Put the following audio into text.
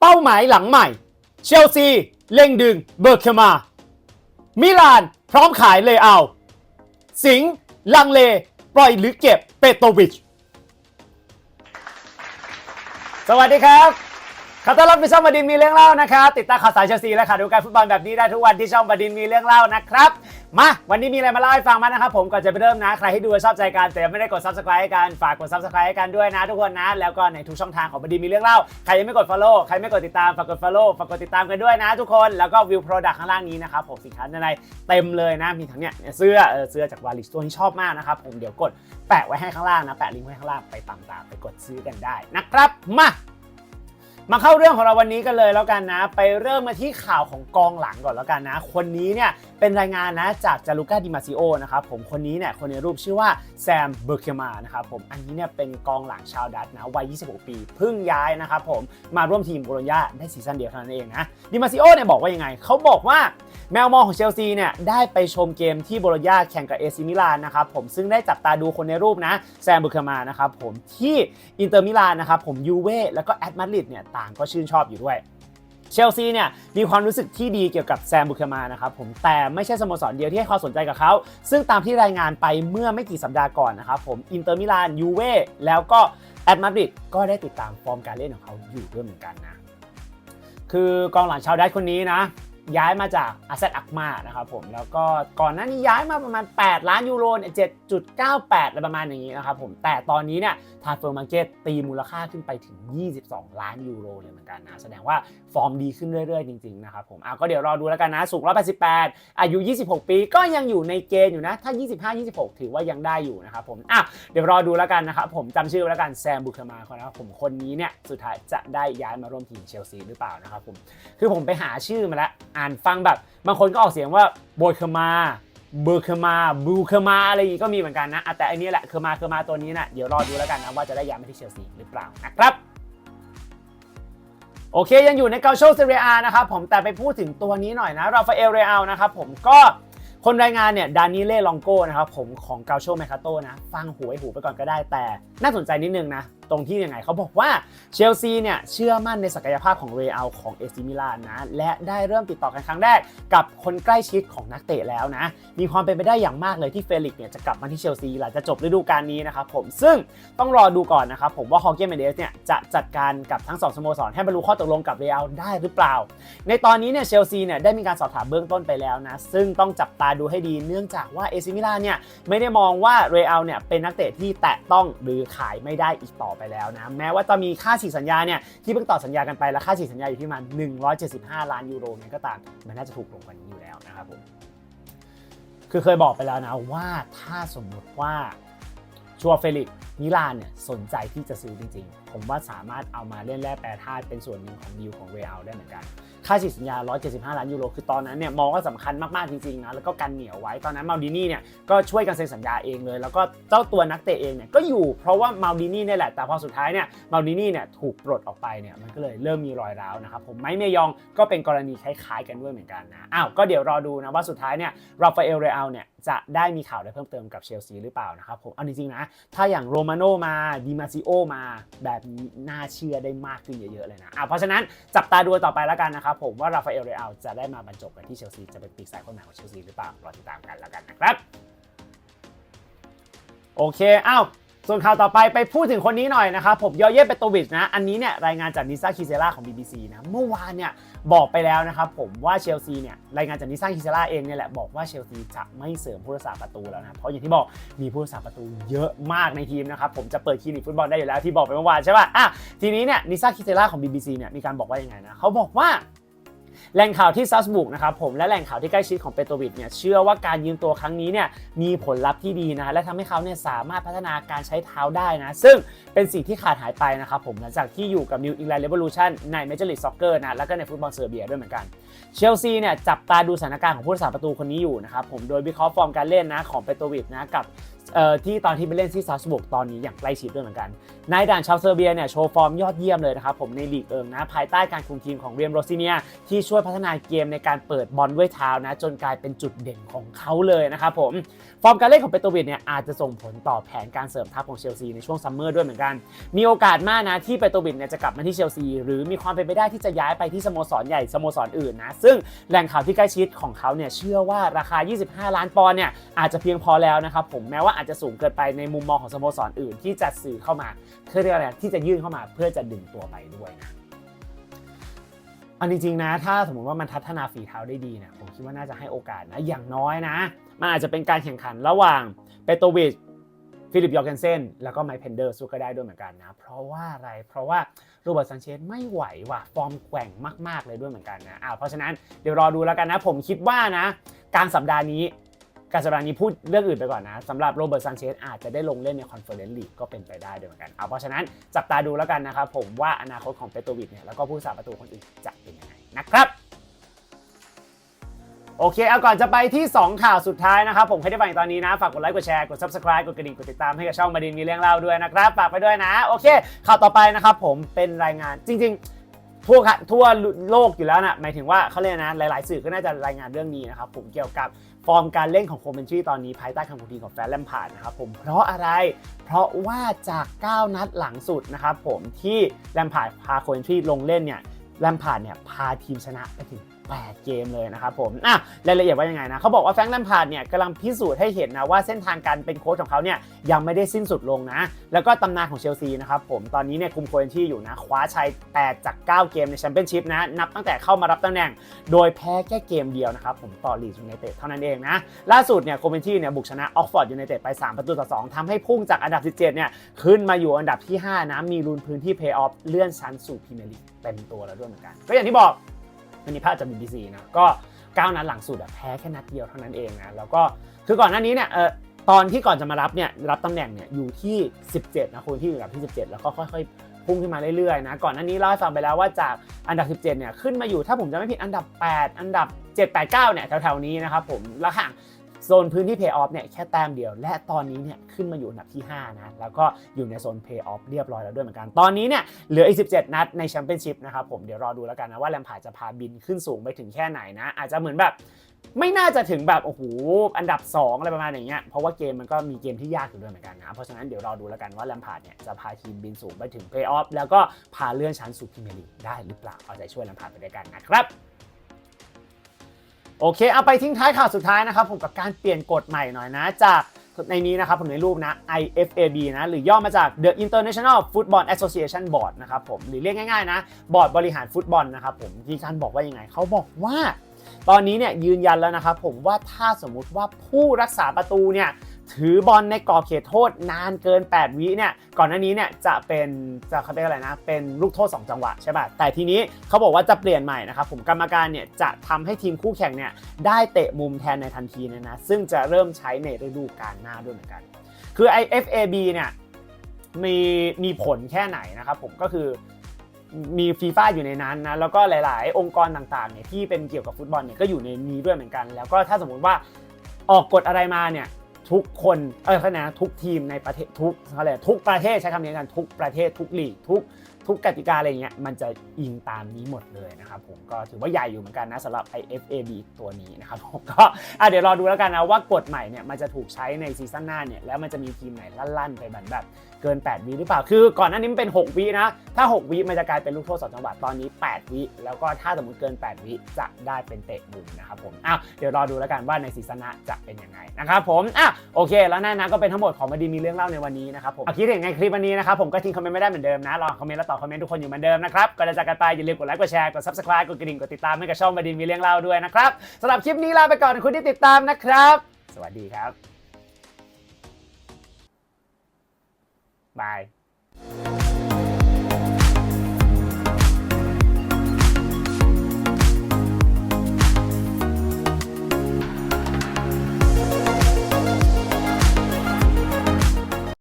เป้าหมายหลังใหม่ เชลซีเล่งดึงเบอร์เคมา มิลานพร้อมขายเลเอา สิงห์ลังเล ปล่อยหรือเก็บเปโตวิช สวัสดีครับ ขอต้อนรับสู่ช่องบดินมีเรื่องเล่านะครับ ติดตามข่าวสารเชลซีและข่าวดูการฟุตบอลแบบนี้ได้ทุกวันที่ช่องบดินมีเรื่องเล่านะครับ มา วันนี้มีอะไรมาเล่าให้ฟังมานะครับผมก่อนจะไปเริ่มนะ ใครที่ดูชอบใจกันแต่ยังไม่ได้กด subscribe ให้กันฝากกด subscribe ให้กันด้วยนะทุกคนนะ แล้วก็ในทุกช่องทางของบดินมีเรื่องเล่า ใครยังไม่กด follow ใครไม่กดติดตามฝากกด follow ฝากกดติดตามกันด้วยนะทุกคนแล้วก็วิว product ข้างล่างนี้นะครับผมสินค้าในเต็มเลยนะมีทั้งเนี่ยเสื้อเออเสื้อจากวาลิสตัวนี้ชอบมากนะครับผมเดี๋ยวกดแปะไว้ให้ข้างล่างนะแปะลิงก์ไว้ข้างล่างไปตามๆไปกดซื้อกันได้นะครับมา มาเข้าเรื่องของเราวันนี้กันเลยแล้วกันนะ ไปเริ่มมาที่ข่าวของกองหลังก่อนแล้วกันนะ คนนี้เนี่ยเป็นรายงานนะจากจารุก้าดิมาซิโอนะครับผมคนนี้เนี่ยคนในรูปชื่อว่าแซมเบอร์เคมานะครับผมอันนี้เนี่ยเป็นกองหลังชาวดัตช์นะวัย 26 ปีเพิ่งย้ายนะครับผมมาร่วมทีมโบโลญญาได้ซีซั่นเดียวเท่านั้นเองนะดิมาซิโอเนี่ยบอกว่ายังไงเขาบอกว่าแมวมองของเชลซีเนี่ยได้ไปชมเกมที่โบโลญญาแข่งกับเอซิมิลานนะครับผมซึ่งได้จับตาดูคนในรูปนะแซมเบอร์เคมานะครับผมที่อินเตอร์มิลานนะครับผมยูเว่แล้วก็แอตมาดริดเนี่ยตางก็ชื่นชอบอยู่ด้วย เชลซีเนี่ยมีความรู้สึกที่ดีเกี่ยวกับแซมบุเคมานะครับผมแต่ไม่ใช่สโมสรเดียวที่ให้ความสนใจกับเขา ซึ่งตามที่รายงานไปเมื่อไม่กี่สัปดาห์ก่อนนะครับผมอินเตอร์มิลานยูเว่แล้วก็แอตมาดริดก็ได้ติดตามฟอร์มการเล่นของเขาอยู่ด้วยเหมือนกันนะคือกองหลังชาวดัตช์คนนี้นะย้ายมาจากอาเซตอักมานะครับผมแล้วก็ก่อนหน้านี้ย้ายมาประมาณ 8 ล้านยูโรเนี่ยเจ็ด 7.98อะไรประมาณอย่างนี้นะครับผมแต่ตอนนี้เนี่ยทาร์เฟอร์มาร์เก็ตตีมูลค่าขึ้นไปถึง 22 ล้านยูโรเลยเหมือนกันนะ แสดงว่าฟอร์มดีขึ้นเรื่อยๆ จริงๆนะครับผมอะก็เดี๋ยวรอดูแล้วกันนะสูง 188 อายุ 26 ปีก็ยังอยู่ในเกณฑ์อยู่นะ ถ้า 25-26 ถือว่ายังได้อยู่นะครับผมอะเดี๋ยวรอดูแล้วกันนะครับผมจำชื่อไว้แล้วกันแซมบุคมาคนนะครับผมคนนี้เนี่ยสุดท้ายจะได้ย้ายมาร่วมทีมเชลซีหรือเปล่านะครับผมคือผมไปหาชื่อมาแล้วอ่านฟังแบบบางคนก็ออกเสียงว่าโบยคมา เบอร์เคมาบูเคมาอะไรอย่างงี้ก็มีเหมือนกันนะแต่อันนี้แหละเคมาเคมาตัวนี้นะเดี๋ยวรอดูแล้วกันนะว่าจะได้ย้ายมาที่เชลซีหรือเปล่านะครับโอเค ยังอยู่ในเกาโชเซเรียนะครับผมแต่ไปพูดถึงตัวนี้หน่อยนะราฟาเอลเรอัลนะครับผมก็คนรายงานเนี่ยดานิเล่ลองโก้นะครับผมของเกาโชแมคาโตนะ ฟังหูไว้หูไปก่อนก็ได้แต่ น่าสนใจนิดนึงนะ ตรงที่ยังไงเขาบอกว่าเชลซีเนี่ยเชื่อมั่นในศักยภาพของเรอัลของเอซิมิลานนะและได้เริ่มติดต่อกันครั้งแรกกับคนใกล้ชิดของนักเตะแล้วนะมีความเป็นไปได้อย่างมากเลยที่เฟลิกซ์เนี่ยจะกลับมาที่เชลซีหลังจากจบฤดูกาลนี้นะครับผมซึ่งต้องรอดูก่อนนะครับผมว่าฮอร์เกนเมเดสเนี่ยจะจัดการกับทั้งสองสโมสรให้บรรลุข้อตกลงกับเรอัลได้หรือเปล่า ในตอนนี้เนี่ยเชลซีเนี่ยได้มีการสอบถามเบื้องต้นไปแล้วนะซึ่งต้องจับตาดูให้ดีเนื่องจากว่าเอซิมิลานเนี่ยไม่ได้มองว่าเรอัลเนี่ยเป็นนักเตะที่แตะต้องหรือขายไม่ได้อีกต่อไปแล้วนะแม้ว่าจะมีค่าฉีกสัญญาเนี่ยที่เพิ่งต่อสัญญากันไปและค่าฉีกสัญญาอยู่ที่ประมาณ175 ล้านยูโรเนี่ยก็ตามมันน่าจะถูกลงกว่านี้อยู่แล้วนะครับผมคือเคยบอกไปแล้วนะว่าถ้าสมมติว่าชัวเฟลิกซ์มิลานเนี่ยสนใจที่จะซื้อจริงๆ ผมว่าสามารถเอามาเล่นแร่แปรธาตุเป็นส่วนหนึ่งของดีลของเรอัลได้เหมือนกัน ค่าฉีกสัญญา 175 ล้านยูโร คือตอนนั้นเนี่ยมองว่าสำคัญมาก ๆ จริง ๆ นะ แล้วก็กันเหนียวไว้ ตอนนั้นมาดินี่เนี่ยก็ช่วยกันเซ็นสัญญาเองเลย แล้วก็เจ้าตัวนักเตะเองเนี่ยก็อยู่เพราะว่ามาดินี่เนี่ยแหละ แต่พอสุดท้ายเนี่ยมาดินี่เนี่ยถูกปลดออกไปเนี่ยมันก็เลยเริ่มมีรอยร้าวนะครับผมไมเมยองก็เป็นกรณีคล้ายๆ กันด้วยเหมือนกันนะอ้าวก็เดี๋ยวรอดูนะว่าสุดท้ายเนี่ยราฟาเอลเรอัลเนี่ยจะได้มีข่าวอะไรเพิ่มเติมกับเชลซีหรือเปล่านะครับผมเอาจริงๆนะถ้าอย่างโรมาโนมาดิมาซิโอมาแบบนี้น่าเชื่อได้มากขึ้นเยอะๆเลยนะอะเพราะฉะนั้นจับตาดูต่อไปแล้วกันนะครับผมว่าราฟาเอลเรอัลจะได้มาบรรจบกันที่เชลซีจะเป็นปีกสายคนใหม่ของเชลซีหรือเปล่ารอติดตามกันแล้วกันนะครับ โอเคอ้าวส่วนข่าวต่อไปไปพูดถึงคนนี้หน่อยนะครับผมยอเย่เปโตวิชนะ อันนี้เนี่ยรายงานจากนิซ่าคิเซล่าของ BBC นะเมื่อวานเนี่ยบอกไปแล้วนะครับผมว่าเชลซีเนี่ยรายงานจากนิซ่าคิเซล่าเองเนี่ยแหละบอกว่าเชลซีจะไม่เสริมผู้รักษาประตูแล้วนะเพราะอย่างที่บอกมีผู้รักษาประตูเยอะมากในทีมนะครับผมจะเปิดคลินิกฟุตบอลได้อยู่แล้วที่บอกไปเมื่อวานใช่ป่ะอะทีนี้เนี่ยนิซ่าคิเซล่าของ BBC เนี่ยมีการบอกว่ายังไงนะเขาบอกว่า แหล่งข่าวที่ซัสบุกนะครับผมและแหล่งข่าวที่ใกล้ชิดของเปโตวิชเนี่ยเชื่อว่าการยืมตัวครั้งนี้เนี่ยมีผลลัพธ์ที่ดีนะและทำให้เขาเนี่ยสามารถพัฒนาการใช้เท้าได้นะซึ่งเป็นสิ่งที่ขาดหายไปนะครับผมหลังจากที่อยู่กับ New England Revolution ใน Major League Soccer นะแล้วก็ในฟุตบอลเซอร์เบียด้วยเหมือนกันเชลซีเนี่ยจับตาดูสถานการณ์ของผู้รักษาประตูคนนี้อยู่นะครับผมโดยวิเคราะห์ฟอร์มการเล่นนะของเปโตวิชนะกับ ที่ตอนที่ไปเล่นที่ซาสบุกตอนนี้อย่างใกล้ชิดด้วยเหมือนกัน นายด่านชาวเซอร์เบียเนี่ยโชว์ฟอร์มยอดเยี่ยมเลยนะครับผมในลีกเอิงนะภายใต้การคุมทีมของเรียมโรซิเนียที่ช่วยพัฒนาเกมในการเปิดบอลด้วยเท้านะจนกลายเป็นจุดเด่นของเขาเลยนะครับผมฟอร์มการเล่นของเปโตวิดเนี่ยอาจจะส่งผลต่อแผนการเสริมทัพของเชลซีในช่วงซัมเมอร์ด้วยเหมือนกัน มีโอกาสมากนะที่เปโตวิดเนี่ยจะกลับมาที่เชลซีหรือมีความเป็นไปได้ที่จะย้ายไปที่สโมสรใหญ่สโมสรอื่นนะซึ่งแหล่งข่าวที่ใกล้ชิดของเขาเนี่ยเชื่อว่าราคา 25 ล้านปอนด์เนี่ยอาจจะเพียงพอแล้วนะครับผมแม้ว่าอาจจะสูงเกินไปในมุมมองของสโมสรอื่น ที่จะสื่อเข้ามาเพื่อเรียกอะไรที่จะยื่นเข้ามาเพื่อจะดึงตัวไปด้วยนะอันจริงๆนะถ้าสมมติว่ามันพัฒนาฝีเท้าได้ดีเนี่ยผมคิดว่าน่าจะให้โอกาสนะอย่างน้อยนะ มันอาจจะเป็นการแข่งขันระหว่างเปโตวิชฟิลิปยอร์เกนเซนแล้วก็ไมค์เพนเดอร์สู้ก็ได้ด้วยเหมือนกันนะ เพราะว่าอะไร เพราะว่าโรเบิร์ตซันเชสไม่ไหวว่ะฟอร์มแกว่งมาก ๆ เลยด้วยเหมือนกันนะอ้าวเพราะฉะนั้นเดี๋ยวรอดูแล้วกันนะ ผมคิดว่านะกลารสัปดาห์นี้ การสัปดาห์นี้พูดเรื่องอื่นไปก่อนนะสำหรับโรเบิร์ตซันเชสอาจจะได้ลงเล่นในคอนเฟอเรนซ์ลีกก็เป็นไปได้ด้วยเหมือนกันเอาเพราะฉะนั้นจับตาดูแล้วกันนะครับผมว่าอนาคตของเปโตวิชเนี่ยแล้วก็ผู้สาประตูคนอื่นจะเป็นยังไงนะครับโอเค เอาก่อนจะไปที่ 2 ข่าวสุดท้ายนะครับ ผมใครที่ฟังตอนนี้นะ ฝากกดไลค์ กดแชร์ กด subscribe กดกระดิ่ง กดติดตามให้กับช่องมาดินมีเรื่องเล่าด้วยนะครับ ฝากไปด้วยนะ โอเค ข่าวต่อไปนะครับผมเป็นรายงานจริง ๆ ทั่วทั่วโลกอยู่แล้วนะหมายถึงว่าเขาเรียกนะ หลาย ๆ สื่อก็น่าจะรายงานเรื่องนี้นะครับผมเกี่ยวกับ ฟอร์มการเล่นของโคเมนทรีตอนนี้ภายใต้คำพูดีของแฟนแลมพาร์ดนะครับผมเพราะอะไร เพราะว่าจาก 9 นัดหลังสุดนะครับผมที่แลมพาร์ดพาโคเมนทรีลงเล่นเนี่ยแลมพาร์ดเนี่ยพาทีมชนะไปถึง 8 เกมเลยนะครับผมอะรายละเอียดว่ายังไงนะเขาบอกว่าแฟรงค์แลมพาร์ดเนี่ยกำลังพิสูจน์ให้เห็นนะว่าเส้นทางการเป็นโค้ชของเขาเนี่ยยังไม่ได้สิ้นสุดลงนะ แล้วก็ตำนานของเชลซีนะครับผมตอนนี้เนี่ยคุมโคเอนที่อยู่นะ คว้าชัย 8 จาก 9 เกมในแชมเปี้ยนชิพนะนับตั้งแต่เข้ามารับตำแหน่ง โดยแพ้แค่เกมเดียวนะครับผมต่อลีดยูไนเต็ดเท่านั้นเองนะล่าสุดเนี่ยโคเอนที่เนี่ยบุกชนะออกฟอร์ดยูไนเต็ดไป 3 ประตูต่อ 2ทำให้พุ่งจากอันดับ 17 เนี่ยขึ้นมาอยู่อันดับที่ 5 นะมีลุ้นพื้นที่เพย์ออฟเลื่อนชั้นสู่พรีเมียร์ลีกเต็มตัวแล้วด้วยเหมือนกันก็อย่างที่บอก วันนี้ภาพจาก BBC นะก็9นัดหลังสุดแพ้แค่นัดเดียวเท่านั้นเองนะแล้วก็คือก่อนหน้านี้เนี่ยเออตอนที่ก่อนจะมารับเนี่ยรับตำแหน่งเนี่ยอยู่ที่ 17 นะคนที่อยู่อันดับที่ 17 แล้วก็ค่อยๆ พุ่งขึ้นมาเรื่อยๆนะก่อนหน้านี้เล่าให้ฟังไปแล้วว่าจากอันดับ 17 เนี่ยขึ้นมาอยู่ถ้าผมจะไม่ผิดอันดับ 8 อันดับ 7 8 9 เนี่ยแถวๆนี้นะครับผมแล้วห่าง โซนพื้นที่เพย์ออฟเนี่ยแค่แต้มเดียว และตอนนี้เนี่ยขึ้นมาอยู่อันดับที่ 5 นะ แล้วก็อยู่ในโซนเพย์ออฟเรียบร้อยแล้วด้วยเหมือนกัน ตอนนี้เนี่ยเหลืออีก 17 นัดในแชมเปี้ยนชิพนะครับผมเดี๋ยวรอดูแล้วกันนะว่าแลมพาร์ดจะพาบินขึ้นสูงไปถึงแค่ไหนนะ อาจจะเหมือนแบบไม่น่าจะถึงแบบโอ้โหอันดับ 2 อะไรประมาณอย่างเงี้ยเพราะว่าเกมมันก็มีเกมที่ยากอยู่ด้วยเหมือนกันนะ เพราะฉะนั้นเดี๋ยวรอดูแล้วกันว่าแลมพาร์ดเนี่ยจะพาทีมบินสูงไปถึงเพย์ออฟแล้วก็พาเลื่อนชั้นสู่พรีเมียร์ลีกได้หรือเปล่าเอาใจช่วยแลมพาร์ดไปด้วยกันนะครับ โอเค เอาไปทิ้งท้ายข่าวสุดท้ายนะครับผมกับการเปลี่ยนกฎใหม่หน่อยนะ จากในนี้นะครับผมในรูปนะ IFAB นะหรือย่อมาจาก The International Football Association Board นะครับผมหรือเรียกง่ายๆนะบอร์ดบริหารฟุตบอลนะครับผมที่ท่านบอกว่ายังไงเขาบอกว่า ตอนนี้เนี่ยยืนยันแล้วนะครับผมว่าถ้าสมมุติว่าผู้รักษาประตูเนี่ย ถือบอลในกรอบเขตโทษนานเกิน 8 วิเนี่ยก่อนหน้านี้เนี่ยจะเป็นจะเขาเรียกอะไรนะ เป็นลูกโทษ 2 จังหวะใช่ป่ะแต่ทีนี้เขาบอกว่าจะเปลี่ยนใหม่นะครับผมกรรมการเนี่ยจะทำให้ทีมคู่แข่งเนี่ยได้เตะมุมแทนในทันทีนะนะซึ่งจะเริ่มใช้ในฤดูกาลหน้าด้วยเหมือนกัน คือไอ FAB เนี่ยมีมีผลแค่ไหนนะครับผมก็คือมีฟีฟ่าอยู่ในนั้นนะแล้วก็หลาย ๆ องค์กรต่างๆเนี่ยที่เป็นเกี่ยวกับฟุตบอลเนี่ยก็อยู่ในนี้ด้วยเหมือนกัน แล้วก็ถ้าสมมุติว่าออกกฎอะไรมาเนี่ย ทุกคนเออเขานะทุกทีมในประเทศทุกอะไรทุกประเทศใช้คำนี้กันทุกประเทศทุกลีกทุก ทุกกติกาอะไรเงี้ยมันจะอิงตามนี้หมดเลยนะครับผมก็ถือว่าใหญ่อยู่เหมือนกันนะสำหรับ IFAB ตัวนี้นะครับผมก็เดี๋ยวรอดูแล้วกันนะว่ากฎใหม่เนี่ยมันจะถูกใช้ในซีซั่นหน้าเนี่ยแล้วมันจะมีทีมไหนลั่นๆไปแบบแบบเกิน 8วิหรือเปล่า คือก่อนหน้านี้มันเป็น 6วินะ ถ้า 6วิมันจะกลายเป็นลูกโทษสองจังหวะตอนนี้ 8วิแล้วก็ถ้าสมมติเกิน 8วิจะได้เป็นเตะมุมนะครับผมอ้าวเดี๋ยวรอดูแล้วกันว่าในซีซั่นหน้าจะเป็นยังไงนะครับผมอะโอเค แล้วนั่นนะก็เป็นทั้งหมดของมาดีมีเรื่องเล่าในวันนี้นะครับผมคิดเห็นไงคลิปวันนี้นะครับผมก็ทิ้งคอมเมนต์ไม่ได้เหมือนเดิมนะรอคอมเมนต์และตอบคอมเมนต์ทุกคนอยู่เหมือนเดิมนะครับก่อนจะจากกันไปอย่าลืมกดไลค์กดแชร์กด subscribe กดกระดิ่งกดติดตามให้กับช่องมาดีมีเรื่องเล่าด้วยนะครับสำหรับคลิปนี้ลาไปก่อนขอบคุณที่ติดตามนะครับ สวัสดีครับบาย